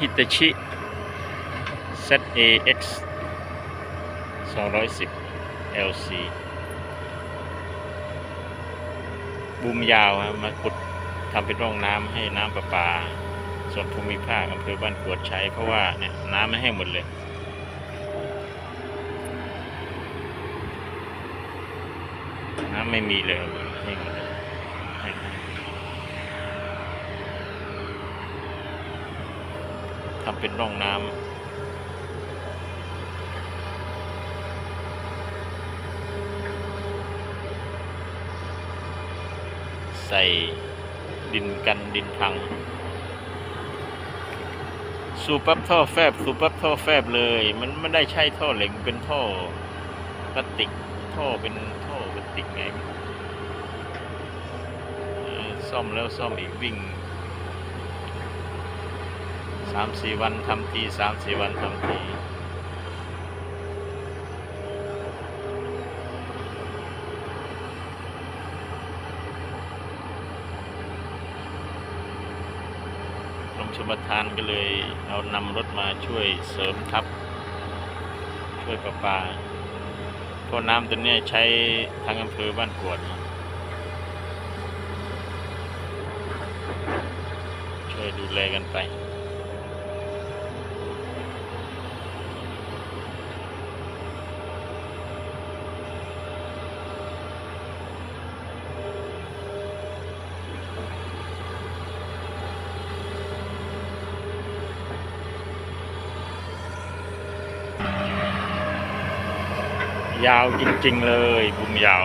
ฮิตาชิ ZAX 210 LC บูมยาวครับมาขุดทำเป็นร่องน้ำให้น้ำประปา ส่วนภูมิภาคอำเภอบ้านกวดใช้ เพราะว่าเนี่ยน้ำไม่แห้งหมดเลยน้ำไม่มีเลยแห้งหมดเลยแห้งๆ ทำเป็นร่องน้ำใส่ดินกันดินพัง สูบปั๊บท่อแฟบ สูบปั๊บท่อแฟบเลย มันไม่ได้ใช่ท่อเหล็กเป็นท่อพลาสติก ท่อเป็นท่อพลาสติกไงเออซ่อมแล้วซ่อมอีกวิ่ง สามสี่วันทำทีสามสี่วันทำทีกรมชลประทานก็เลยเอานำรถมาช่วยเสริมทัพช่วยประปาเพราะน้ำตัวนี้ใช้ทางอำเภอบ้านกวดช่วยดูแลกันไป ยาวจริงๆเลยบุมยาว